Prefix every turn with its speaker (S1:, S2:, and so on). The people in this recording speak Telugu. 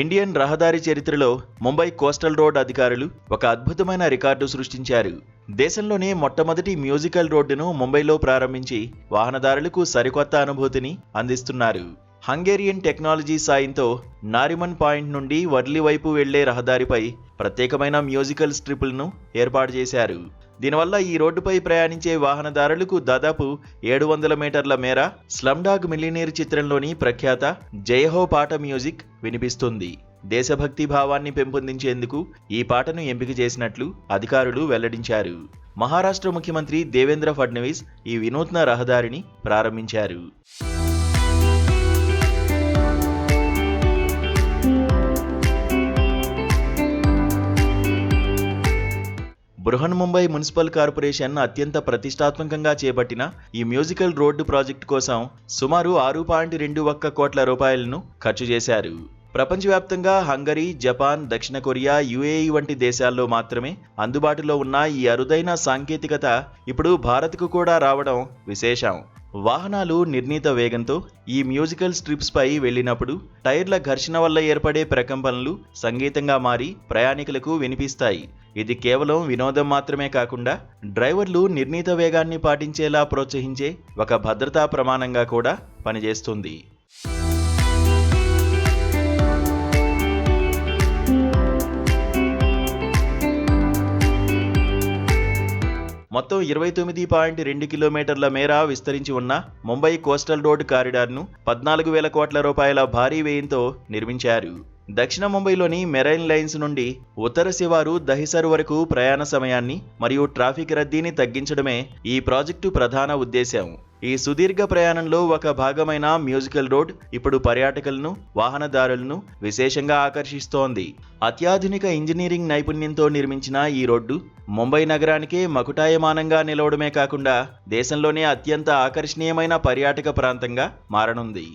S1: ఇండియన్ రహదారి చరిత్రలో ముంబై కోస్టల్ రోడ్ అధికారులు ఒక అద్భుతమైన రికార్డు సృష్టించారు. దేశంలోనే మొట్టమొదటి మ్యూజికల్ రోడ్డును ముంబైలో ప్రారంభించి వాహనదారులకు సరికొత్త అనుభూతిని అందిస్తున్నారు. హంగేరియన్ టెక్నాలజీ సాయంతో నారిమన్ పాయింట్ నుండి వర్లి వైపు వెళ్ళే రహదారిపై ప్రత్యేకమైన మ్యూజికల్ స్ట్రిప్లను ఏర్పాటు చేశారు. దీనివల్ల ఈ రోడ్డుపై ప్రయాణించే వాహనదారులకు దాదాపు ఏడు వందల మీటర్ల మేర స్లమ్డాగ్ మిలినీర్ చిత్రంలోని ప్రఖ్యాత జయహో పాట మ్యూజిక్ వినిపిస్తుంది. దేశభక్తి భావాన్ని పెంపొందించేందుకు ఈ పాటను ఎంపిక చేసినట్లు అధికారులు వెల్లడించారు. మహారాష్ట్ర ముఖ్యమంత్రి దేవేంద్ర ఫడ్నవీస్ ఈ వినూత్న రహదారిని ప్రారంభించారు. బృహన్ ముంబై మున్సిపల్ కార్పొరేషన్ అత్యంత ప్రతిష్టాత్మకంగా చేపట్టిన ఈ మ్యూజికల్ రోడ్డు ప్రాజెక్టు కోసం సుమారు ఆరు పాయింట్ రెండు ఒక్క కోట్ల రూపాయలను ఖర్చు చేశారు. ప్రపంచవ్యాప్తంగా హంగరీ జపాన్ దక్షిణ కొరియా యుఏఈ వంటి దేశాల్లో మాత్రమే అందుబాటులో ఉన్న ఈ అరుదైన సాంకేతికత ఇప్పుడు భారత్కు కూడా రావడం విశేషం. వాహనాలు నిర్ణీత వేగంతో ఈ మ్యూజికల్ స్ట్రిప్స్ పై వెళ్ళినప్పుడు టైర్ల ఘర్షణ వల్ల ఏర్పడే ప్రకంపనలు సంగీతంగా మారి ప్రయాణికులకు వినిపిస్తాయి. ఇది కేవలం వినోదం మాత్రమే కాకుండా డ్రైవర్లు నిర్ణీత వేగాన్ని పాటించేలా ప్రోత్సహించే ఒక భద్రతా ప్రమాణంగా కూడా పనిచేస్తుంది. మొత్తం ఇరవై తొమ్మిది పాయింట్ రెండు కిలోమీటర్ల మేర విస్తరించి ఉన్న ముంబై కోస్టల్ రోడ్ కారిడార్ను పద్నాలుగు వేల కోట్ల రూపాయల భారీ వ్యయంతో నిర్మించారు. దక్షిణ ముంబైలోని మెరైన్ లైన్స్ నుండి ఉత్తర శివారు దహిసర్ వరకు ప్రయాణ సమయాన్ని మరియు ట్రాఫిక్ రద్దీని తగ్గించడమే ఈ ప్రాజెక్టు ప్రధాన ఉద్దేశం ఈ సుదీర్ఘ ప్రయాణంలో ఒక భాగమైన మ్యూజికల్ రోడ్ ఇప్పుడు పర్యాటకులను వాహనదారులను విశేషంగా ఆకర్షిస్తోంది. అత్యాధునిక ఇంజనీరింగ్ నైపుణ్యంతో నిర్మించిన ఈ రోడ్డు ముంబై నగరానికే మకుటాయమానంగా నిలవడమే కాకుండా దేశంలోనే అత్యంత ఆకర్షణీయమైన పర్యాటక ప్రాంతంగా మారనుంది.